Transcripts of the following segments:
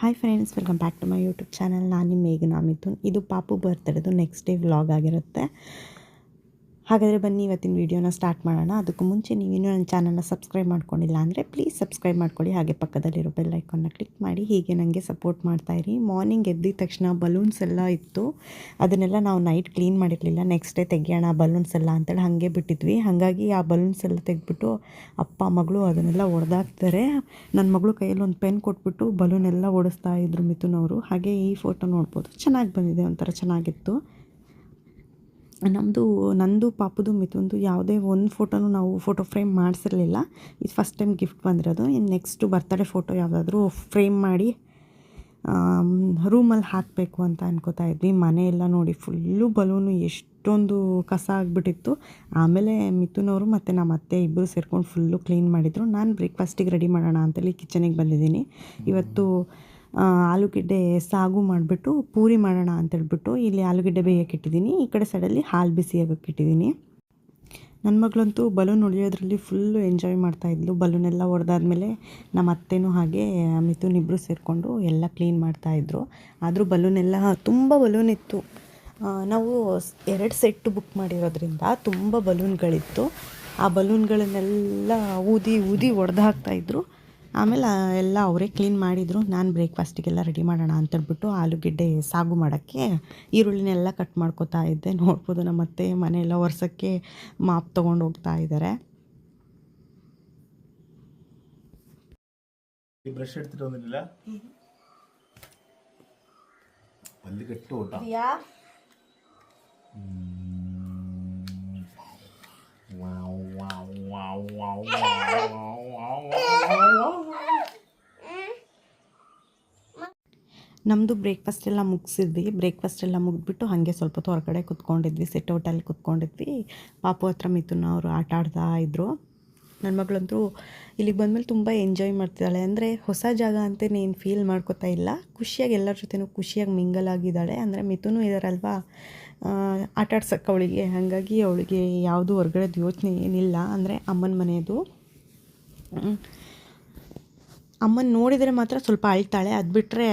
Hi friends welcome back to my YouTube channel ನಾನು ನಿಮ್ಮ ಮೇಘನಾ ಮಿಥುನ್. ಇದು ಪಾಪು ಬರ್ತ್ಡೇದು ನೆಕ್ಸ್ಟ್ ಡೇ ವ್ಲಾಗ್ ಆಗಿರುತ್ತೆ. ಹಾಗಾದರೆ ಬನ್ನಿ ಇವತ್ತಿನ ವೀಡಿಯೋನ ಸ್ಟಾರ್ಟ್ ಮಾಡೋಣ. ಅದಕ್ಕೂ ಮುಂಚೆ ನೀವಿನ್ನೂ ನನ್ನ ಚಾನಲ್ನ ಸಬ್ಸ್ಕ್ರೈಬ್ ಮಾಡ್ಕೊಂಡಿಲ್ಲ ಅಂದರೆ ಪ್ಲೀಸ್ ಸಬ್ಸ್ಕ್ರೈಬ್ ಮಾಡ್ಕೊಳ್ಳಿ ಹಾಗೆ ಪಕ್ಕದಲ್ಲಿರೋ ಬೆಲ್ ಐಕಾನ್ನ ಕ್ಲಿಕ್ ಮಾಡಿ. ಹೀಗೆ ನನಗೆ ಸಪೋರ್ಟ್ ಮಾಡ್ತಾಯಿರಿ ಮಾರ್ನಿಂಗ್ ಎದ್ದಿದ ತಕ್ಷಣ ಬಲೂನ್ಸ್ ಎಲ್ಲ ಇತ್ತು. ಅದನ್ನೆಲ್ಲ ನಾವು ನೈಟ್ ಕ್ಲೀನ್ ಮಾಡಿರಲಿಲ್ಲ. ನೆಕ್ಸ್ಟ್ ಡೇ ತೆಗಿಯೋಣ ಬಲೂನ್ಸ್ ಎಲ್ಲ ಅಂತೇಳಿ ಹಾಗೆ ಬಿಟ್ಟಿದ್ವಿ. ಹಾಗಾಗಿ ಆ ಬಲೂನ್ಸ್ ಎಲ್ಲ ತೆಗೆದ್ಬಿಟ್ಟು ಅಪ್ಪ, ಮಗಳು ಅದನ್ನೆಲ್ಲ ಒಡೆದಾಕ್ತಾರೆ. ನನ್ನ ಮಗಳು ಕೈಯಲ್ಲಿ ಒಂದು ಪೆನ್ ಕೊಟ್ಬಿಟ್ಟು ಬಲೂನ್ ಎಲ್ಲ ಓಡಿಸ್ತಾ ಇದ್ರು ಮಿಥುನ್ ಅವರು. ಹಾಗೆ ಈ ಫೋಟೋ ನೋಡ್ಬೋದು. ಚೆನ್ನಾಗಿ ಬಂದಿದೆ ಒಂಥರ ಚೆನ್ನಾಗಿತ್ತು. ನಮ್ಮದು ನಂದು, ಪಾಪದು, ಮಿಥುನ್ದು ಯಾವುದೇ ಒಂದು ಫೋಟೋನು ನಾವು ಫೋಟೋ ಫ್ರೇಮ್ ಮಾಡಿಸಿರಲಿಲ್ಲ. ಇದು ಫಸ್ಟ್ ಟೈಮ್ ಗಿಫ್ಟ್ ಬಂದಿರೋದು. ಇನ್ನು ನೆಕ್ಸ್ಟು ಬರ್ತಡೇ ಫೋಟೋ ಯಾವುದಾದ್ರೂ ಫ್ರೇಮ್ ಮಾಡಿ ರೂಮಲ್ಲಿ ಹಾಕಬೇಕು ಅಂತ ಅನ್ಕೋತಾ ಇದ್ವಿ. ಮನೆಯೆಲ್ಲ ನೋಡಿ ಫುಲ್ಲು ಬಲೂನು ಎಷ್ಟೊಂದು ಕಸ ಆಗಿಬಿಟ್ಟಿತ್ತು. ಆಮೇಲೆ ಮಿಥುನವರು ಮತ್ತು ನಮ್ಮ ಅತ್ತೆ ಇಬ್ಬರು ಸೇರ್ಕೊಂಡು ಫುಲ್ಲು ಕ್ಲೀನ್ ಮಾಡಿದರು. ನಾನು ಬ್ರೇಕ್ಫಾಸ್ಟಿಗೆ ರೆಡಿ ಮಾಡೋಣ ಅಂತೇಳಿ ಕಿಚನಿಗೆ ಬಂದಿದ್ದೀನಿ. ಇವತ್ತು ಆಲೂಗೆಡ್ಡೆ ಸಾಗು ಮಾಡಿಬಿಟ್ಟು ಪೂರಿ ಮಾಡೋಣ ಅಂತೇಳ್ಬಿಟ್ಟು ಇಲ್ಲಿ ಆಲೂಗೆಡ್ಡೆ ಬೇಯೋಕ್ಕಿಟ್ಟಿದ್ದೀನಿ ಈ ಕಡೆ ಸೈಡಲ್ಲಿ ಹಾಲು ಬಿಸಿ ಆಗೋಕೆ ಇಟ್ಟಿದ್ದೀನಿ. ನನ್ನ ಮಗಳಂತೂ ಬಲೂನ್ ಹೊಡೆಯೋದ್ರಲ್ಲಿ ಫುಲ್ಲು ಎಂಜಾಯ್ ಮಾಡ್ತಾಯಿದ್ಲು ಬಲೂನ್ ಎಲ್ಲ ಹೊಡೆದಾದ್ಮೇಲೆ ನಮ್ಮ ಅತ್ತೆನೂ ಹಾಗೆ, ಮಿಥುನ್ ಇಬ್ಬರು ಸೇರಿಕೊಂಡು ಎಲ್ಲ ಕ್ಲೀನ್ ಮಾಡ್ತಾಯಿದ್ರು ಆದರೂ ಬಲೂನ್ ಎಲ್ಲ ತುಂಬ ಬಲೂನ್ ಇತ್ತು. ನಾವು ಎರಡು ಸೆಟ್ ಬುಕ್ ಮಾಡಿರೋದ್ರಿಂದ ತುಂಬ ಬಲೂನ್ಗಳಿತ್ತು. ಆ ಬಲೂನ್ಗಳನ್ನೆಲ್ಲ ಊದಿ ಊದಿ ಒಡೆದು ಹಾಕ್ತಾಯಿದ್ರು ಆಮೇಲೆ ಎಲ್ಲ ಅವರೇ ಕ್ಲೀನ್ ಮಾಡಿದರು. ನಾನು ಬ್ರೇಕ್ಫಾಸ್ಟಿಗೆಲ್ಲ ರೆಡಿ ಮಾಡೋಣ ಅಂತಂದ್ಬಿಟ್ಟು ಆಲೂಗೆಡ್ಡೆ ಸಾಗು ಮಾಡೋಕ್ಕೆ ಈರುಳ್ಳಿನೆಲ್ಲ ಕಟ್ ಮಾಡ್ಕೋತಾ ಇದ್ದೆ. ನೋಡ್ಬೋದು ನಮ್ಮತ್ತೆ ಮನೆಯೆಲ್ಲ ಒರೆಸೋಕ್ಕೆ ಮಾಪ್ ತೊಗೊಂಡು ಹೋಗ್ತಾ ಇದ್ದಾರೆ ಬ್ರಷ್ ಎಡ್ತಿರೋದಿಲ್ಲ ಅಲ್ಲಿ ಗಟ್ಟಿ ಓಟ ನಮ್ಮದು ಬ್ರೇಕ್ಫಾಸ್ಟ್ ಎಲ್ಲ ಮುಗಿಸಿದ್ವಿ. ಬ್ರೇಕ್ಫಾಸ್ಟ್ ಎಲ್ಲ ಮುಗಿದ್ಬಿಟ್ಟು ಹಾಗೆ ಸ್ವಲ್ಪ ಹೊತ್ತು ಹೊರಗಡೆ ಕುತ್ಕೊಂಡಿದ್ವಿ ಸಿಟ್ಔಟಲ್ಲಿ ಕುತ್ಕೊಂಡಿದ್ವಿ. ಪಾಪು ಹತ್ರ ಮಿಥುನ ಅವರು ಆಟ ಆಡ್ತಾ ಇದ್ದರು ನನ್ನ ಮಗಳಂತೂ ಇಲ್ಲಿಗೆ ಬಂದಮೇಲೆ ತುಂಬ ಎಂಜಾಯ್ ಮಾಡ್ತಿದ್ದಾಳೆ. ಅಂದರೆ ಹೊಸ ಜಾಗ ಅಂತ ನೀನು ಫೀಲ್ ಮಾಡ್ಕೋತಾ ಇಲ್ಲ. ಖುಷಿಯಾಗಿ ಎಲ್ಲರ ಜೊತೆನೂ ಖುಷಿಯಾಗಿ ಮಿಂಗಲ್ ಆಗಿದ್ದಾಳೆ. ಅಂದರೆ ಮಿಥುನೂ ಇದ್ದಾರಲ್ವಾ ಆಟ ಆಡ್ಸಕ್ಕೆ ಅವಳಿಗೆ. ಹಾಗಾಗಿ ಅವಳಿಗೆ ಯಾವುದು ಹೊರಗಡೆ ಯೋಚನೆ ಏನಿಲ್ಲ. ಅಂದರೆ ಅಮ್ಮನ ಮನೆಯದು. ಅಮ್ಮನ ನೋಡಿದರೆ ಮಾತ್ರ ಸ್ವಲ್ಪ ಅಳ್ತಾಳೆ. ಅದು ಬಿಟ್ಟರೆ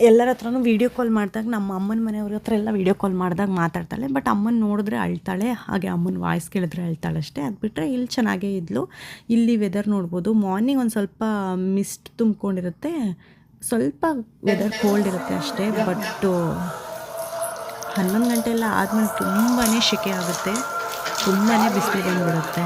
ಎಲ್ಲರ ಹತ್ರನೂ ವೀಡಿಯೋ ಕಾಲ್ ಮಾಡಿದಾಗ ನಮ್ಮ ಅಮ್ಮನ ಮನೆಯವ್ರ ಹತ್ರ ಎಲ್ಲ ವೀಡಿಯೋ ಕಾಲ್ ಮಾಡಿದಾಗ ಮಾತಾಡ್ತಾಳೆ. ಬಟ್ ಅಮ್ಮನ ನೋಡಿದ್ರೆ ಅಳ್ತಾಳೆ, ಹಾಗೆ ಅಮ್ಮನ ವಾಯ್ಸ್ ಕೇಳಿದ್ರೆ ಅಳ್ತಾಳೆ ಅಷ್ಟೇ. ಅದು ಬಿಟ್ಟರೆ ಇಲ್ಲಿ ಚೆನ್ನಾಗೇ ಇದ್ಲು. ಇಲ್ಲಿ ವೆದರ್ ನೋಡ್ಬೋದು. ಮಾರ್ನಿಂಗ್ ಒಂದು ಸ್ವಲ್ಪ ಮಿಸ್ಟ್ ತುಂಬ್ಕೊಂಡಿರುತ್ತೆ. ಸ್ವಲ್ಪ ವೆದರ್ ಕೋಲ್ಡ್ ಇರುತ್ತೆ ಅಷ್ಟೇ. ಬಟ್ಟು ಹನ್ನೊಂದು ಗಂಟೆ ಎಲ್ಲ ಆದಮೇಲೆ ತುಂಬಾ ಸೆಕೆ ಆಗುತ್ತೆ. ತುಂಬಾ ಬಿಸಿಲು ಬಂದುಬಿಡುತ್ತೆ.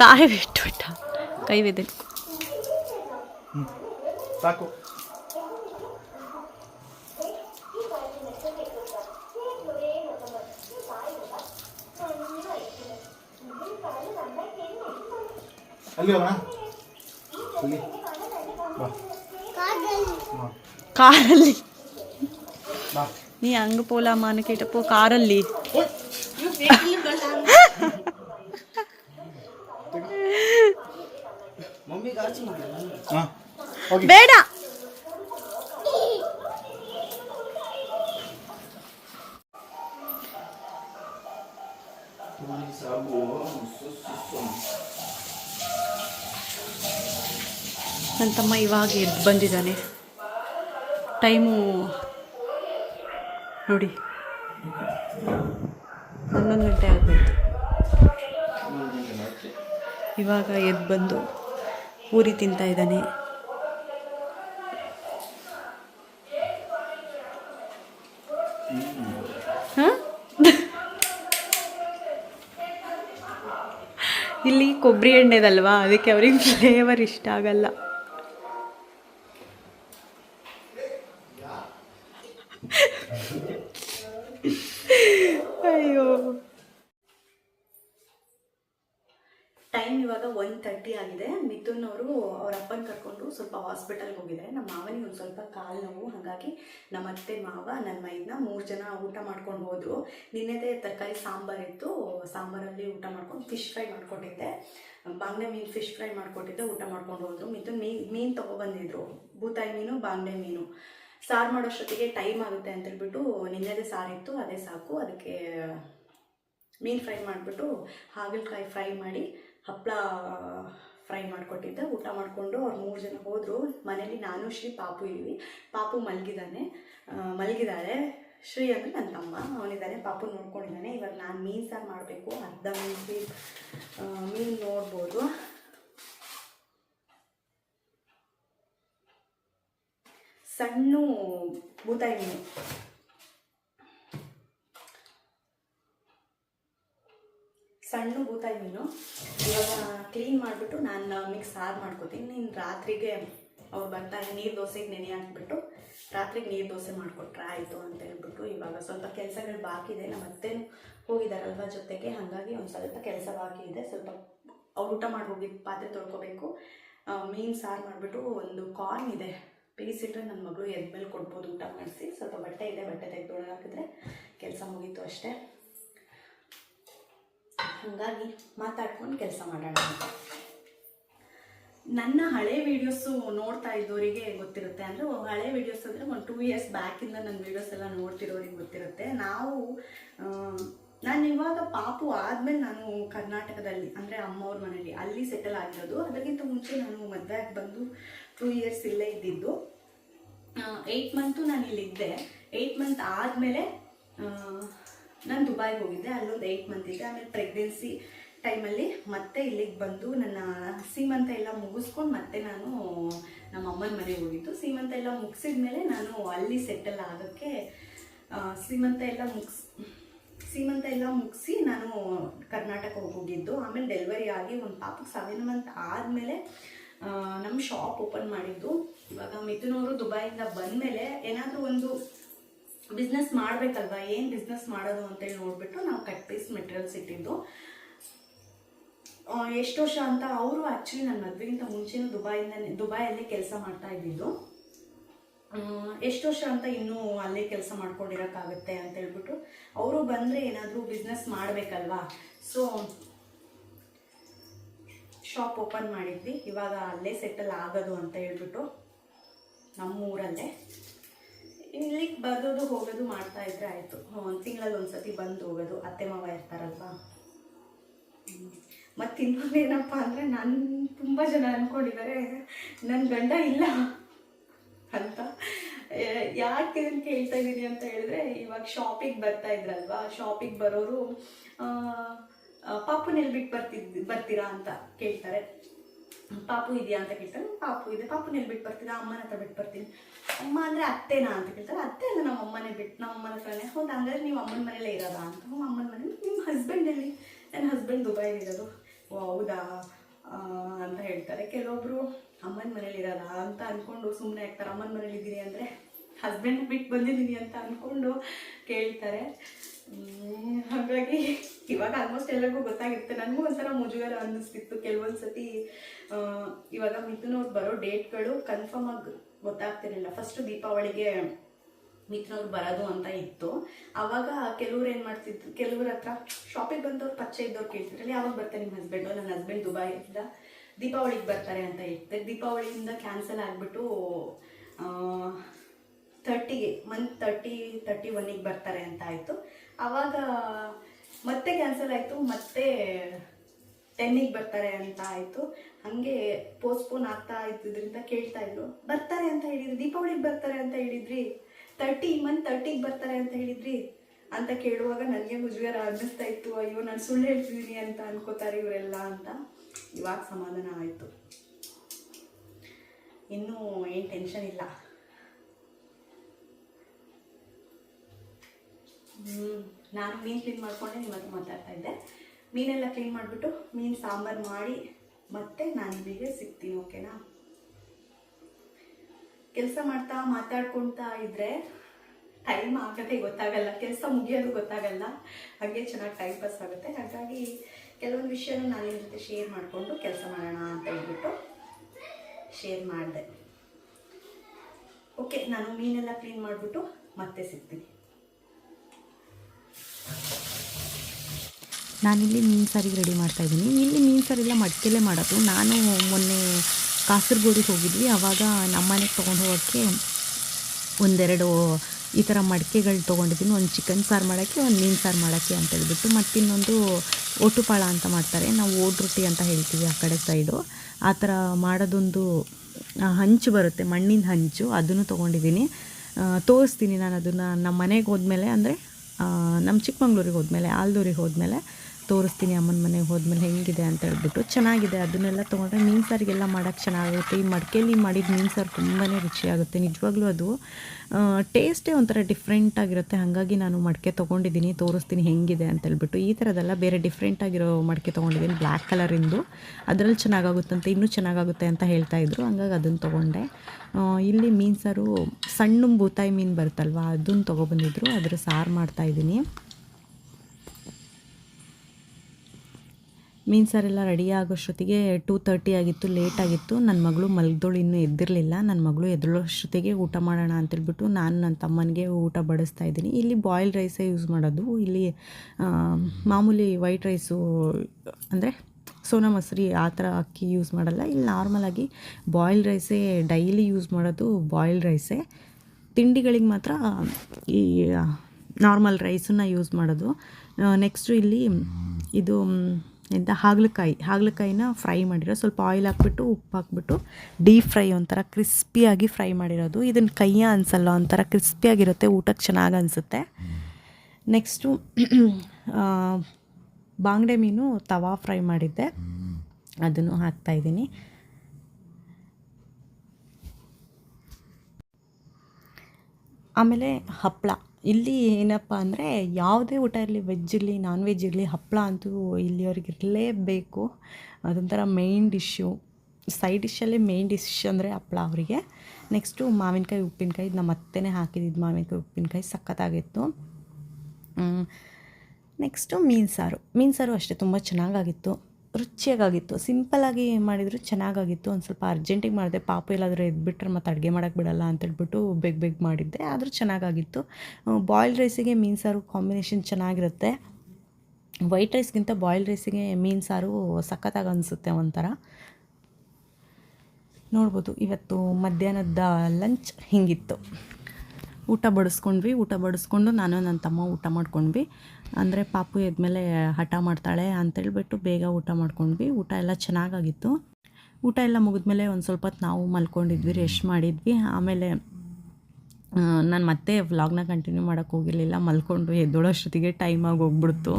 താഴെ വീട്ടു കേട്ടാ കൈ വേദനിക്കും காரல்லி நீ அங்க போலாமான்னு கேட்டப்போ காரல்லி ಬೇಡ. ನನ್ನ ತಮ್ಮ ಇವಾಗ ಎದ್ದು ಬಂದಿದ್ದಾನೆ. ಟೈಮು ನೋಡಿ. ಹನ್ನೊಂದು ಗಂಟೆ ಆಗಬೇಕು. ಇವಾಗ ಎದ್ದು ಬಂದು ಊರಿ ತಿಂತಾ ಇದ್ದಾನೆ ಹಾಂ ಇಲ್ಲಿ ಕೊಬ್ಬರಿ ಎಣ್ಣೆದಲ್ವಾ? ಅದಕ್ಕೆ ಅವ್ರಿಗೆ ಫ್ಲೇವರ್ ಇಷ್ಟ ಆಗಲ್ಲ. ಟೈಮ್ ಇವಾಗ ಒನ್ ತರ್ಟಿ ಆಗಿದೆ. ಮಿಥುನ್ ಅವರು ಅವ್ರ ಅಪ್ಪನ ಕರ್ಕೊಂಡು ಸ್ವಲ್ಪ ಹಾಸ್ಪಿಟಲ್ಗೆ ಹೋಗಿದ್ದಾರೆ. ನಮ್ಮ ಮಾವನಿಗೆ ಒಂದು ಸ್ವಲ್ಪ ಕಾಲು ನೋವು. ಹಾಗಾಗಿ ನಮ್ಮ ಅತ್ತೆ ಮಾವ, ನನ್ನ ಮೈದನ ಮೂರು ಜನ ಊಟ ಮಾಡ್ಕೊಂಡು ಹೋದರು ನಿನ್ನೆದೇ ತರಕಾರಿ ಸಾಂಬಾರ್ ಇತ್ತು. ಸಾಂಬಾರಲ್ಲಿ ಊಟ ಮಾಡ್ಕೊಂಡು ಫಿಶ್ ಫ್ರೈ ಮಾಡ್ಕೊಟ್ಟಿದ್ದೆ. ಬಾಂಗ್ಡೆ ಮೀನು ಫಿಶ್ ಫ್ರೈ ಮಾಡ್ಕೊಟ್ಟಿದ್ದೆ. ಊಟ ಮಾಡ್ಕೊಂಡು ಹೋದ್ರು ಮಿಥುನ್ ಮೀನು ಮೀನು ತೊಗೊಬಂದಿದ್ರು ಬೂತಾಯಿ ಮೀನು, ಬಾಂಗ್ಡೆ ಮೀನು. ಸಾರು ಮಾಡೋಷ್ಟೊತ್ತಿಗೆ ಟೈಮ್ ಆಗುತ್ತೆ ಅಂತ ಹೇಳ್ಬಿಟ್ಟು ನಿನ್ನೆದೇ ಸಾರಿತ್ತು ಅದೇ ಸಾಕು. ಅದಕ್ಕೆ ಮೀನು ಫ್ರೈ ಮಾಡಿಬಿಟ್ಟು ಹಾಗಲಕಾಯಿ ಫ್ರೈ ಮಾಡಿ ಹಪ್ಪಳ ಫ್ರೈ ಮಾಡಿಕೊಟ್ಟಿದ್ದೆ. ಊಟ ಮಾಡಿಕೊಂಡು ಅವ್ರು ಮೂರು ಜನ ಹೋದರು. ಮನೇಲಿ ನಾನು, ಶ್ರೀ, ಪಾಪು ಇದ್ವಿ. ಪಾಪು ಮಲಗಿದ್ದಾನೆ ಮಲಗಿದ್ದಾರೆ ಶ್ರೀ ಅಂದರೆ ನನ್ನ ತಮ್ಮ. ಅವನಿದ್ದಾನೆ ಪಾಪು ನೋಡ್ಕೊಂಡಿದ್ದಾನೆ ಇವಾಗ ನಾನು ಮೀನು ಸಾರು ಮಾಡಬೇಕು. ಅರ್ಧ ಮೀನು ಮೀನು ನೋಡ್ಬೋದು. ಸಣ್ಣ ಬೂತಾಯಿ ಮೀನು. ಸಣ್ಣ ಬೂತಾಯಿ ಮೀನು ಇವಾಗ ಕ್ಲೀನ್ ಮಾಡಿಬಿಟ್ಟು ನಾನು ಮಿಕ್ಸ್ ಸಾರು ಮಾಡ್ಕೋತೀನಿ. ನೀನು ರಾತ್ರಿಗೆ ಅವ್ರು ಬರ್ತಾರೆ ನೀರು ದೋಸೆಗೆ ನೆನೆ ಹಾಕ್ಬಿಟ್ಟು ರಾತ್ರಿಗೆ ನೀರು ದೋಸೆ ಮಾಡಿಕೊಟ್ರೆ ಆಯಿತು ಅಂತ ಹೇಳ್ಬಿಟ್ಟು ಇವಾಗ ಸ್ವಲ್ಪ ಕೆಲಸಗಳು ಬಾಕಿ ಇದೆ. ನಮ್ಮ ಅತ್ತೆ ಹೋಗಿದ್ದಾರಲ್ವ ಜೊತೆಗೆ. ಹಾಗಾಗಿ ಒಂದು ಸ್ವಲ್ಪ ಕೆಲಸ ಬಾಕಿ ಇದೆ. ಸ್ವಲ್ಪ ಅವ್ರು ಊಟ ಮಾಡಿ ಹೋಗಿ ಪಾತ್ರೆ ತೊಳ್ಕೊಬೇಕು. ಮೀನು ಸಾರು ಮಾಡಿಬಿಟ್ಟು ಒಂದು ಕಾರ್ನ್ ಇದೆ. ಬೇಯಿಸಿಟ್ರೆ ನನ್ನ ಮಗಳು ಎದ್ಮೇಲೆ ಕೊಡ್ಬೋದು ಊಟ ಮಾಡಿಸಿ. ಸ್ವಲ್ಪ ಬಟ್ಟೆ ಇದೆ, ಬಟ್ಟೆ ತೆಗೆದು ಹಾಕಿದ್ರೆ ಕೆಲಸ ಮುಗೀತು ಅಷ್ಟೇ. ಹಾಗಾಗಿ ಮಾತಾಡ್ಕೊಂಡು ಕೆಲಸ ಮಾಡೋಣ. ನನ್ನ ಹಳೆ ವೀಡಿಯೋಸು ನೋಡ್ತಾ ಇದ್ದವರಿಗೆ ಗೊತ್ತಿರುತ್ತೆ. ಅಂದರೆ ಹಳೆ ವೀಡಿಯೋಸ್ ಅಂದರೆ ಒಂದು ಟೂ ಇಯರ್ಸ್ ಬ್ಯಾಕಿಂದ ನನ್ನ ವೀಡಿಯೋಸ್ ಎಲ್ಲ ನೋಡ್ತಿರೋರಿಗೆ ಗೊತ್ತಿರುತ್ತೆ. ನಾವು ನಾನು ಇವಾಗ ಪಾಪು ಆದಮೇಲೆ ನಾನು ಕರ್ನಾಟಕದಲ್ಲಿ, ಅಂದರೆ ಅಮ್ಮವ್ರ ಮನೇಲಿ ಅಲ್ಲಿ ಸೆಟಲ್ ಆಗಿರೋದು. ಅದಕ್ಕಿಂತ ಮುಂಚೆ ನಾನು ಮದುವೆ ಆಗಿ ಬಂದು ಟೂ ಇಯರ್ಸ್ ಇಲ್ಲೇ ಇದ್ದಿದ್ದು. ಏಯ್ಟ್ ಮಂತು ನಾನು ಇಲ್ಲಿದ್ದೆ. ಏಯ್ಟ್ ಮಂತ್ ಆದಮೇಲೆ ನಾನು ದುಬೈಗೆ ಹೋಗಿದ್ದೆ, ಅಲ್ಲೊಂದು ಏಯ್ಟ್ ಮಂತ್ ಇದ್ದೆ, ಆಮೇಲೆ ಪ್ರೆಗ್ನೆನ್ಸಿ ಟೈಮಲ್ಲಿ ಮತ್ತೆ ಇಲ್ಲಿಗೆ ಬಂದು ನನ್ನ ಸೀಮಂತ ಎಲ್ಲ ಮುಗಿಸ್ಕೊಂಡು ಮತ್ತೆ ನಾನು ನಮ್ಮ ಅಮ್ಮನ ಮನೆಗೆ ಹೋಗಿದ್ದು. ಸೀಮಂತ ಎಲ್ಲ ಮುಗಿಸಿದ್ಮೇಲೆ ನಾನು ಅಲ್ಲಿ ಸೆಟಲ್ ಆಗೋಕ್ಕೆ ಸೀಮಂತ ಎಲ್ಲ ಮುಗಿಸ್, ಸೀಮಂತ ಎಲ್ಲ ಮುಗಿಸಿ ನಾನು ಕರ್ನಾಟಕ ಹೋಗಿದ್ದು. ಆಮೇಲೆ ಡೆಲಿವರಿ ಆಗಿ ಒಂದು ಪಾಪಕ್ಕೆ ಸೆವೆನ್ ಮಂತ್ ಆದಮೇಲೆ ನಮ್ಮ ಶಾಪ್ ಓಪನ್ ಮಾಡಿದ್ದು. ಇವಾಗ ಮಿಥುನವರು ದುಬೈಯಿಂದ ಬಂದಮೇಲೆ ಏನಾದರೂ ಒಂದು ಬಿಸ್ನೆಸ್ ಮಾಡಬೇಕಲ್ವಾ? ಏನು ಬಿಸ್ನೆಸ್ ಮಾಡೋದು ಅಂತೇಳಿ ನೋಡಿಬಿಟ್ಟು ನಾವು ಕಟ್ ಪೀಸ್ ಮೆಟೀರಿಯಲ್ಸ್ ಇಟ್ಟಿದ್ದು. ಎಷ್ಟು ವರ್ಷ ಅಂತ ಅವರು ಆ್ಯಕ್ಚುಲಿ ನನ್ನ ಮದುವೆಗಿಂತ ಮುಂಚೆನೂ ದುಬೈಯಿಂದ ದುಬಾಯಲ್ಲಿ ಕೆಲಸ ಮಾಡ್ತಾ ಇದ್ದಿದ್ದು. ಎಷ್ಟು ವರ್ಷ ಅಂತ ಇನ್ನೂ ಅಲ್ಲೇ ಕೆಲಸ ಮಾಡ್ಕೊಂಡಿರೋಕ್ಕಾಗುತ್ತೆ ಅಂತ ಹೇಳ್ಬಿಟ್ಟು ಅವರು ಬಂದರೆ ಏನಾದರೂ ಬಿಸ್ನೆಸ್ ಮಾಡಬೇಕಲ್ವಾ? ಸೊ ಶಾಪ್ ಓಪನ್ ಮಾಡಿದ್ವಿ. ಇವಾಗ ಅಲ್ಲೇ ಸೆಟಲ್ ಆಗೋದು ಅಂತ ಹೇಳ್ಬಿಟ್ಟು ನಮ್ಮ ಇಲ್ಲಿಗೆ ಬರೋದು, ಹೋಗೋದು, ಮಾಡ್ತಾ ಇದ್ರೆ ಆಯಿತು. ಒಂದು ತಿಂಗಳಲ್ಲಿ ಒಂದ್ಸತಿ ಬಂದು ಹೋಗೋದು. ಅತ್ತೆ, ಮಾವ ಇರ್ತಾರಲ್ವಾ? ಮತ್ತು ಇನ್ನೊಂದೇನಪ್ಪ ಅಂದರೆ ನಾನು ತುಂಬ ಜನ ಅಂದ್ಕೊಂಡಿದ್ದಾರೆ ನನ್ನ ಗಂಡ ಇಲ್ಲ ಅಂತ. ಯಾಕೆ ಅಂತ ಕೇಳ್ತಾ ಇದ್ದೀನಿ ಅಂತ ಹೇಳಿದ್ರೆ, ಇವಾಗ ಶಾಪಿಗೆ ಬರ್ತಾ ಇದ್ರಲ್ವಾ? ಶಾಪಿಗೆ ಬರೋರು ಪಾಪುನೆಲ್ಲಿ ಬಿಟ್ಟು ಬರ್ತಿದ್, ಬರ್ತೀರಾ ಅಂತ ಕೇಳ್ತಾರೆ. ಪಾಪು ಇದೆಯಾ ಅಂತ ಕೇಳ್ತಾರೆ ಪಾಪು ಇದೆ, ಪಾಪು ಎಲ್ಲಿ ಬಿಟ್ಟು ಬರ್ತೀರಾ ಅಮ್ಮನ ಹತ್ರ ಬಿಟ್ಟು ಬರ್ತೀನಿ. ಅಮ್ಮ ಅಂದರೆ ಅತ್ತೆನಾ ಅಂತ ಕೇಳ್ತಾರೆ, ಅತ್ತೆ ಅಲ್ಲ ನಮ್ಮ ಅಮ್ಮನೇ ಬಿಟ್ಟು, ನಮ್ಮ ಅಮ್ಮನ ಹತ್ರನೇ. ಹೌದು ಹಂಗಾದ್ರೆ ನೀವು ಅಮ್ಮನ ಮನೇಲೇ ಇರೋದಾ ಅಂತ. ಹ್ಞೂ ಅಮ್ಮನ ಮನೆ ನಿಮ್ಮ ಹಸ್ಬೆಂಡಲ್ಲಿ ನನ್ನ ಹಸ್ಬೆಂಡ್ ದುಬೈಲಿ ಇರೋದು. ಓ, ಹೌದಾ? ಅಂತ ಹೇಳ್ತಾರೆ. ಕೆಲವೊಬ್ಬರು ಅಮ್ಮನ ಮನೇಲಿ ಇರೋದಾ ಅಂತ ಅಂದ್ಕೊಂಡು ಸುಮ್ಮನೆ ಆಗ್ತಾರೆ ಅಮ್ಮನ ಮನೇಲಿ ಇದ್ದೀನಿ ಅಂದರೆ ಹಸ್ಬೆಂಡ್ ಬಿಟ್ಟು ಬಂದಿದ್ದೀನಿ ಅಂತ ಅಂದ್ಕೊಂಡು ಕೇಳ್ತಾರೆ. ಹಾಗಾಗಿ ಇವಾಗ ಆಲ್ಮೋಸ್ಟ್ ಎಲ್ಲರಿಗೂ ಗೊತ್ತಾಗಿರುತ್ತೆ. ನನಗೂ ಒಂಥರ ಮುಜುಗರ ಅನ್ನಿಸ್ತಿತ್ತು. ಕೆಲವೊಂದ್ಸತಿ ಇವಾಗ ಮಿಥುನ್ ಅವ್ರು ಬರೋ ಡೇಟ್ಗಳು ಕನ್ಫರ್ಮ್ ಆಗಿ ಗೊತ್ತಾಗ್ತಿರಲಿಲ್ಲ. ಫಸ್ಟ್ ದೀಪಾವಳಿಗೆ ಮಿತ್ರವ್ರು ಬರೋದು ಅಂತ ಇತ್ತು. ಅವಾಗ ಕೆಲವ್ರು ಏನು ಮಾಡ್ತಿದ್ರು, ಕೆಲವ್ರ ಹತ್ರ ಶಾಪಿಗೆ ಬಂದವ್ರು ಪರಿಚಯ ಇದ್ದವ್ರು ಕೇಳ್ತಿದ್ರಲ್ಲಿ ಯಾವಾಗ ಬರ್ತಾರೆ ನಿಮ್ಮ ಹಸ್ಬೆಂಡು ನನ್ನ ಹಸ್ಬೆಂಡ್ ದುಬಾಯಿಂದ ದೀಪಾವಳಿಗೆ ಬರ್ತಾರೆ ಅಂತ ಇರ್ತಾರೆ ದೀಪಾವಳಿಯಿಂದ ಕ್ಯಾನ್ಸಲ್ ಆಗಿಬಿಟ್ಟು ತರ್ಟಿಗೆ ಮಂತ್ ತರ್ಟಿ ತರ್ಟಿ ಒನ್ನಿಗೆ ಬರ್ತಾರೆ ಅಂತ ಆಯಿತು. ಆವಾಗ ಮತ್ತೆ ಕ್ಯಾನ್ಸಲ್ ಆಯಿತು, ಮತ್ತೆ ಟೆನ್ನಿಗೆ ಬರ್ತಾರೆ ಅಂತ ಆಯಿತು. ಹಾಗೆ ಪೋಸ್ಟ್ಪೋನ್ ಆಗ್ತಾ ಇದ್ದಿದ್ರಿಂದ ಕೇಳ್ತಾ ಇದ್ರು. ಬರ್ತಾರೆ ಅಂತ ಹೇಳಿದ್ರಿ, ದೀಪಾವಳಿಗೆ ಬರ್ತಾರೆ ಅಂತ ಹೇಳಿದ್ರಿ. ತರ್ಟಿ ಮಂತ್ ತರ್ಟಿಗೆ ಬರ್ತಾರೆ ಅಂತ ಹೇಳಿದ್ರಿ. ಅಂತ ಕೇಳುವಾಗ ನನಗೆ ಮುಜುಗರ ಅನ್ನಿಸ್ತಾ ಇತ್ತು, ಅಯ್ಯೋ ನಾನು ಸುಳ್ಳು ಹೇಳ್ತಿದ್ದೀನಿ ಅಂತ ಅನ್ಕೋತಾರೆ ಇವರೆಲ್ಲ ಅಂತ. ಇವಾಗ ಸಮಾಧಾನ ಆಯಿತು. ಇನ್ನೂ ಏನು ಟೆನ್ಷನ್ ಇಲ್ಲ. ನಾನು ಮೀನು ಕ್ಲೀನ್ ಮಾಡಿಕೊಂಡೆ ನಿಮ್ಮ ಹತ್ರ ಮಾತಾಡ್ತಾ ಇದ್ದೆ. ಮೀನೆಲ್ಲ ಕ್ಲೀನ್ ಮಾಡಿಬಿಟ್ಟು ಮೀನು ಸಾಂಬಾರು ಮಾಡಿ ಮತ್ತೆ ನಾನು ನಿಮಗೆ ಸಿಗ್ತೀನಿ ಓಕೆನಾ ಕೆಲಸ ಮಾಡ್ತಾ ಮಾತಾಡ್ಕೊಳ್ತಾ ಇದ್ರೆ ಟೈಮ್ ಆಗೋದೇ ಗೊತ್ತಾಗಲ್ಲ, ಕೆಲಸ ಮುಗಿಯೋದು ಗೊತ್ತಾಗಲ್ಲ. ಹಾಗೆ ಚೆನ್ನಾಗಿ ಟೈಮ್ ಪಾಸ್ ಆಗುತ್ತೆ. ಹಾಗಾಗಿ ಕೆಲವೊಂದು ವಿಷಯನೂ ನಾನು ನಿಮ್ಮ ಜೊತೆ ಶೇರ್ ಮಾಡಿಕೊಂಡು ಕೆಲಸ ಮಾಡೋಣ ಅಂತ ಹೇಳ್ಬಿಟ್ಟು ಶೇರ್ ಮಾಡಿದೆ. ಓಕೆ ನಾನು ಮೀನೆಲ್ಲ ಕ್ಲೀನ್ ಮಾಡಿಬಿಟ್ಟು ಮತ್ತೆ ಸಿಗ್ತೀನಿ. ನಾನಿಲ್ಲಿ ಮೀನು ಸಾರಿಗೆ ರೆಡಿ ಮಾಡ್ತಾ ಇದ್ದೀನಿ. ಇಲ್ಲಿ ಮೀನು ಸಾರೆಲ್ಲ, ಮಡಿಕೆಲೇ ಮಾಡೋದು. ನಾನು ಮೊನ್ನೆ ಕಾಸರಗೋಡಿಗೆ ಹೋಗಿದ್ವಿ. ಆವಾಗ ನಮ್ಮನೆಗೆ ತೊಗೊಂಡು ಹೋಗೋಕ್ಕೆ ಒಂದೆರಡು ಈ ಥರ ಮಡಿಕೆಗಳು ತೊಗೊಂಡಿದ್ದೀನಿ. ಒಂದು ಚಿಕನ್ ಸಾರು ಮಾಡೋಕ್ಕೆ, ಒಂದು ಮೀನು ಸಾರು ಮಾಡೋಕ್ಕೆ ಅಂತ ಹೇಳ್ಬಿಟ್ಟು ಮತ್ತಿನ್ನೊಂದು ಓಟುಪಾಳ ಅಂತ ಮಾಡ್ತಾರೆ. ನಾವು ಓಟ್ ರೊಟ್ಟಿ ಅಂತ ಹೇಳ್ತೀವಿ ಆ ಕಡೆ ಸೈಡು. ಆ ಥರ ಮಾಡೋದೊಂದು ಹಂಚು ಬರುತ್ತೆ. ಮಣ್ಣಿನ ಹಂಚು. ಅದನ್ನು ತೊಗೊಂಡಿದ್ದೀನಿ. ತೋರಿಸ್ತೀನಿ ನಾನು ಅದನ್ನು ನಮ್ಮ ಮನೆಗೆ ಹೋದ್ಮೇಲೆ. ಅಂದರೆ ನಮ್ಮ ಚಿಕ್ಕಮಂಗ್ಳೂರಿಗೆ ಹೋದ್ಮೇಲೆ, ಆಲ್ದೂರಿಗೆ ಹೋದ್ಮೇಲೆ. ತೋರಿಸ್ತೀನಿ ಅಮ್ಮನ ಮನೆಗೆ ಹೋದ್ಮೇಲೆ ಹೆಂಗಿದೆ ಅಂತ ಹೇಳ್ಬಿಟ್ಟು. ಚೆನ್ನಾಗಿದೆ, ಅದನ್ನೆಲ್ಲ ತೊಗೊಂಡ್ರೆ ಮೀನು ಸಾರಿಗೆಲ್ಲ ಮಾಡೋಕ್ಕೆ ಚೆನ್ನಾಗುತ್ತೆ ಈ ಮಡಿಕೆಯಲ್ಲಿ ಮಾಡಿದ ಮೀನು ಸಾರು ತುಂಬಾ ರುಚಿಯಾಗುತ್ತೆ, ನಿಜವಾಗ್ಲೂ ಅದು. ಟೇಸ್ಟೇ ಒಂಥರ ಡಿಫ್ರೆಂಟ್ ಆಗಿರುತ್ತೆ. ಹಾಗಾಗಿ ನಾನು ಮಡಿಕೆ ತೊಗೊಂಡಿದ್ದೀನಿ, ತೋರಿಸ್ತೀನಿ ಹೆಂಗಿದೆ ಅಂತ ಹೇಳ್ಬಿಟ್ಟು. ಈ ಥರದೆಲ್ಲ ಬೇರೆ ಡಿಫ್ರೆಂಟ್ ಆಗಿರೋ ಮಡಿಕೆ ತೊಗೊಂಡಿದ್ದೀನಿ ಬ್ಲ್ಯಾಕ್ ಕಲರಿಂದು ಅದರಲ್ಲಿ ಚೆನ್ನಾಗಾಗುತ್ತಂತೆ, ಇನ್ನೂ ಚೆನ್ನಾಗಾಗುತ್ತೆ ಅಂತ ಹೇಳ್ತಾ ಇದ್ರು. ಹಂಗಾಗಿ ಅದನ್ನು ತೊಗೊಂಡೆ. ಇಲ್ಲಿ ಮೀನು ಸಾರು ಸಣ್ಣ ಬೂತಾಯಿ ಮೀನು ಬರುತ್ತಲ್ವ, ಅದನ್ನು ತೊಗೊಬಂದಿದ್ರು ಅದರ ಸಾರು ಮಾಡ್ತಾಯಿದ್ದೀನಿ ಮೀನು ಸಾರೆಲ್ಲ ರೆಡಿ ಆಗೋಷ್ಟೊತ್ತಿಗೆ ಟೂ ತರ್ಟಿ ಆಗಿತ್ತು ಲೇಟ್ ಆಗಿತ್ತು. ನನ್ನ ಮಗಳು ಮಲಗ್ದೋಳು ಇನ್ನೂ ಎದ್ದಿರಲಿಲ್ಲ. ನನ್ನ ಮಗಳು ಎದ್ದೇಳೋಷ್ಟೊತ್ತಿಗೆ ಊಟ ಮಾಡೋಣ ಅಂತೇಳ್ಬಿಟ್ಟು ನಾನು ನನ್ನ ತಮ್ಮನಿಗೆ ಊಟ ಬಡಿಸ್ತಾ ಇದ್ದೀನಿ. ಇಲ್ಲಿ ಬಾಯ್ಲ್ಡ್ ರೈಸೇ ಯೂಸ್ ಮಾಡೋದು. ಇಲ್ಲಿ ಮಾಮೂಲಿ ವೈಟ್ ರೈಸು ಅಂದರೆ ಸೋನಾ ಮೊಸರಿ ಆ ಥರ ಅಕ್ಕಿ ಯೂಸ್ ಮಾಡಲ್ಲ. ಇಲ್ಲಿ ನಾರ್ಮಲಾಗಿ ಬಾಯ್ಲ್ಡ್ ರೈಸೇ ಡೈಲಿ ಯೂಸ್ ಮಾಡೋದು ಬಾಯ್ಲ್ಡ್ ರೈಸೇ ತಿಂಡಿಗಳಿಗೆ ಮಾತ್ರ ಈ ನಾರ್ಮಲ್ ರೈಸನ್ನು ಯೂಸ್ ಮಾಡೋದು. ನೆಕ್ಸ್ಟು ಇಲ್ಲಿ ಇದು ಎಂತ ಹಾಗಲಕಾಯಿ, ಹಾಗಲಕಾಯಿನ ಫ್ರೈ ಮಾಡಿರೋ, ಸ್ವಲ್ಪ ಆಯಿಲ್ ಹಾಕ್ಬಿಟ್ಟು, ಉಪ್ಪು ಹಾಕ್ಬಿಟ್ಟು ಡೀಪ್ ಫ್ರೈ ಒಂಥರ ಕ್ರಿಸ್ಪಿಯಾಗಿ ಫ್ರೈ ಮಾಡಿರೋದು. ಇದನ್ನು ಕೈಯ ಅನಿಸಲ್ಲ, ಒಂಥರ ಕ್ರಿಸ್ಪಿಯಾಗಿರುತ್ತೆ ಊಟಕ್ಕೆ ಚೆನ್ನಾಗಿ ಅನಿಸುತ್ತೆ. ನೆಕ್ಸ್ಟು ಬಾಂಗ್ಡೆ ಮೀನು ತವಾ ಫ್ರೈ ಮಾಡಿದ್ದೆ. ಅದನ್ನು ಹಾಕ್ತಾಯಿದ್ದೀನಿ ಆಮೇಲೆ ಹಪ್ಪಳ ಇಲ್ಲಿ ಏನಪ್ಪ ಅಂದರೆ ಯಾವುದೇ ಊಟ ಇರಲಿ ವೆಜ್ ಇರಲಿ ನಾನ್ ವೆಜ್ ಇರಲಿ ಹಪ್ಪಳ ಅಂತೂ ಇಲ್ಲಿಯವ್ರಿಗೆ ಇರಲೇಬೇಕು. ಅದೊಂಥರ ಮೇಯ್ನ್ ಡಿಶ್ಶು ಸೈಡ್ ಡಿಶ್ಶಲ್ಲಿ ಮೇಯ್ನ್ ಡಿಶ್ ಅಂದರೆ ಹಪ್ಪಳ ಅವರಿಗೆ. ನೆಕ್ಸ್ಟು ಮಾವಿನಕಾಯಿ, ಉಪ್ಪಿನಕಾಯಿ ನಮ್ಮ ಅತ್ತೆನೇ ಹಾಕಿದ್ದು ಮಾವಿನಕಾಯಿ, ಉಪ್ಪಿನಕಾಯಿ ಸಖತ್ತಾಗಿತ್ತು. ನೆಕ್ಸ್ಟು ಮೀನು ಸಾರು ಮೀನು ಸಾರು ಅಷ್ಟೇ, ತುಂಬ ಚೆನ್ನಾಗಾಗಿತ್ತು. ರುಚಿಯಾಗಿತ್ತು ಸಿಂಪಲ್ಲಾಗಿ ಮಾಡಿದ್ರು ಚೆನ್ನಾಗಾಗಿತ್ತು. ಒಂದು ಸ್ವಲ್ಪ ಅರ್ಜೆಂಟಿಗೆ ಮಾಡಿದೆ. ಪಾಪ ಎಲ್ಲಾದರೂ ಎದ್ಬಿಟ್ರೆ ಮತ್ತು ಅಡುಗೆ ಮಾಡೋಕ್ಕೆ ಬಿಡಲ್ಲ ಅಂತೇಳ್ಬಿಟ್ಟು ಬೇಗ ಬೇಗ ಮಾಡಿದ್ದೆ. ಆದರೂ ಚೆನ್ನಾಗಾಗಿತ್ತು. ಬಾಯ್ಲ್ಡ್ ರೈಸಿಗೆ ಮೀನು ಸಾರು ಕಾಂಬಿನೇಷನ್ ಚೆನ್ನಾಗಿರುತ್ತೆ. ವೈಟ್ ರೈಸ್ಗಿಂತ ಬಾಯ್ಲ್ಡ್ ರೈಸಿಗೆ ಮೀನು ಸಾರು ಸಖತ್ತಾಗಿ ಅನಿಸುತ್ತೆ ಒಂಥರ. ನೋಡ್ಬೋದು ಇವತ್ತು ಮಧ್ಯಾಹ್ನದ ಲಂಚ್ ಹಿಂಗಿತ್ತು. ಊಟ ಬಡಿಸ್ಕೊಂಡ್ವಿ. ಊಟ ಬಡಿಸ್ಕೊಂಡು ನಾನು ನನ್ನ ತಮ್ಮ ಊಟ ಮಾಡ್ಕೊಂಡ್ವಿ. ಅಂದರೆ ಪಾಪು ಎದ್ಮೇಲೆ ಹಠ ಮಾಡ್ತಾಳೆ ಅಂತೇಳ್ಬಿಟ್ಟು ಬೇಗ ಊಟ ಮಾಡ್ಕೊಂಡ್ವಿ. ಊಟ ಎಲ್ಲ ಚೆನ್ನಾಗಾಗಿತ್ತು. ಊಟ ಎಲ್ಲ ಮುಗಿದ್ಮೇಲೆ ಒಂದು ಸ್ವಲ್ಪ ಹೊತ್ತು ನಾವು ಮಲ್ಕೊಂಡಿದ್ವಿ ರೆಸ್ಟ್ ಮಾಡಿದ್ವಿ. ಆಮೇಲೆ ನಾನು ಮತ್ತೆ ವ್ಲಾಗ್ನ ಕಂಟಿನ್ಯೂ ಮಾಡೋಕ್ಕೆ ಹೋಗಿರಲಿಲ್ಲ. ಮಲ್ಕೊಂಡು ಎದ್ದೋಳೋಷ್ಟೊತ್ತಿಗೆ ಟೈಮ್ ಆಗಿ ಹೋಗ್ಬಿಡ್ತು.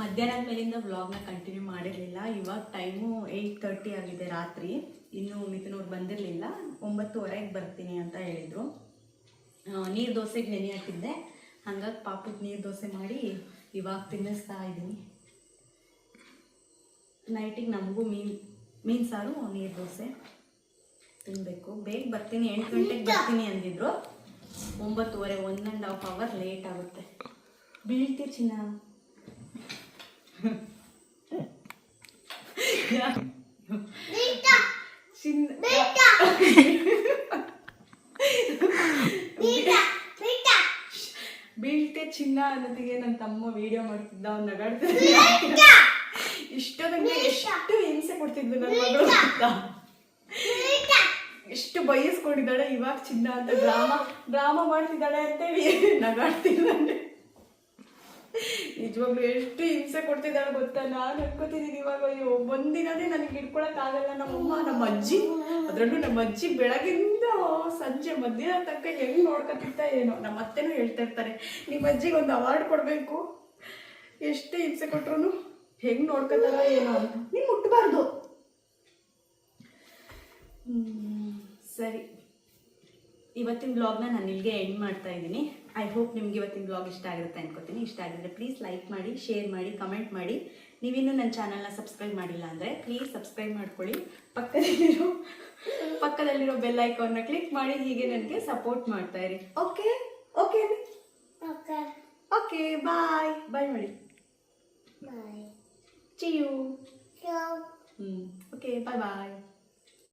ಮಧ್ಯಾಹ್ನದ ಮೇಲಿಂದ ವ್ಲಾಗ್ನ ಕಂಟಿನ್ಯೂ ಮಾಡಿರಲಿಲ್ಲ. ಇವಾಗ ಟೈಮು ಏಯ್ಟ್ ತರ್ಟಿ ಆಗಿದೆ ರಾತ್ರಿ. ಇನ್ನೂ ಮಿಥುನವ್ರು ಬಂದಿರಲಿಲ್ಲ. ಒಂಬತ್ತುವರೆಗೆ ಬರ್ತೀನಿ ಅಂತ ಹೇಳಿದರು. ನೀರು ದೋಸೆಗೆ ನೆನೆ ಹಾಕಿದ್ದೆ. ಹಂಗಾಗಿ ಪಾಪಕ್ಕೆ ನೀರು ದೋಸೆ ಮಾಡಿ ಇವಾಗ ತಿನ್ನಿಸ್ತಾ ಇದ್ದೀನಿ. ನೈಟಿಗೆ ನಮಗೂ ಮೀನು ಮೀನು ಸಾರು ನೀರು ದೋಸೆ ತಿನ್ನಬೇಕು ಬೇಗ ಬರ್ತೀನಿ ಎಂಟು ಗಂಟೆಗೆ ಬರ್ತೀನಿ ಅಂದಿದ್ರು. ಒಂಬತ್ತುವರೆ one and half hour late ಆಗುತ್ತೆ. ಬೀಳ್ತೀವಿ ಚಿನ್ನ? ಬೀಳ್ತೆ ಚಿನ್ನ ಅನ್ನೋದಿಗೆ ನನ್ನ ತಮ್ಮ ವಿಡಿಯೋ ಮಾಡ್ತಿದ್ದ ಅವ್ನು ನಗಾಡ್ತಿದ್ದ. ಇಷ್ಟೊಂದಂಗೆ ಎಷ್ಟು ಹಿಂಸೆ ಕೊಡ್ತಿದ್ದು ನನ್ನ ಮಗಳು ಅಂತ. ಎಷ್ಟು ಬಯಸ್ಕೊಂಡಿದ್ದಾಳೆ ಇವಾಗ ಚಿನ್ನ ಅಂತ. ಡ್ರಾಮಾ ಡ್ರಾಮಾ ಮಾಡ್ತಿದ್ದಾಳೆ ಅಂತೇಳಿ ನಗಾಡ್ತಿದ್ದಾನೆ ನಿಜವಾಗ್ಲೂ ಎಷ್ಟು ಹಿಂಸೆ ಕೊಡ್ತಿದ್ದಾಳೆ ಗೊತ್ತಾ? ನಾನು ಅನ್ಕೋತಿದ್ದೀನಿ ಇವಾಗ ಅಯ್ಯೋ ಒಂದಿನನೇ ನನಗೆ ಹಿಡ್ಕೊಳಕ್ ಆಗಲ್ಲ ನಮ್ಮಮ್ಮ ನಮ್ಮ ಅಜ್ಜಿ ಅದ್ರಲ್ಲೂ ನಮ್ಮ ಅಜ್ಜಿ ಬೆಳಗಿಂದ ಸಂಜೆ ಮಧ್ಯಾಹ್ನ ತನಕ ಹೆಂಗ್ ನೋಡ್ಕೊತಿತ್ತ ಏನೋ. ನಮ್ಮ ಅತ್ತೆನೂ ಹೇಳ್ತಾ ಇರ್ತಾರೆ ನಿಮ್ಮ ಅಜ್ಜಿಗೆ ಒಂದು ಅವಾರ್ಡ್ ಕೊಡಬೇಕು. ಎಷ್ಟೇ ಹಿಂಸೆ ಕೊಟ್ರು ಹೆಂಗ್ ನೋಡ್ಕೊತಾರ ಏನೋ ಅಂತ. ನೀವು ಮುಟ್ಟಬಾರ್ದು ಸರಿ. ಇವತ್ತಿನ ಬ್ಲಾಗ್ನ ನಾನು ಇಲ್ಲಿಗೆ ಎಂಡ್ ಮಾಡ್ತಾ ಇದ್ದೀನಿ. ಐ ಹೋಪ್ ನಿಮ್ಗೆ ಇವತ್ತಿನ ಬ್ಲಾಗ್ ಇಷ್ಟ ಆಗಿರುತ್ತೆ ಅನ್ಕೋತೀನಿ. ಇಷ್ಟ ಆಗಿದ್ರೆ ಪ್ಲೀಸ್ ಲೈಕ್ ಮಾಡಿ ಶೇರ್ ಮಾಡಿ ಕಮೆಂಟ್ ಮಾಡಿ. ನೀವಿನ್ನೂ ನನ್ನ ಚಾನಲ್ನ ಸಬ್ಸ್ಕ್ರೈಬ್ ಮಾಡಿಲ್ಲ ಅಂದರೆ ಪ್ಲೀಸ್ ಸಬ್ಸ್ಕ್ರೈಬ್ ಮಾಡ್ಕೊಳ್ಳಿ. ಪಕ್ಕದಲ್ಲಿರೋ ಪಕ್ಕದಲ್ಲಿರೋ ಬೆಲ್ ಐಕಾನ್ನ ಕ್ಲಿಕ್ ಮಾಡಿ ಹೀಗೆ ನನಗೆ ಸಪೋರ್ಟ್ ಮಾಡ್ತಾ ಇರಿ. Okay okay okay bye bye ಮಾಡಿ ಚಿಯು ಹ್ಞೂ ಓಕೆ ಬಾಯ್ ಬಾಯ್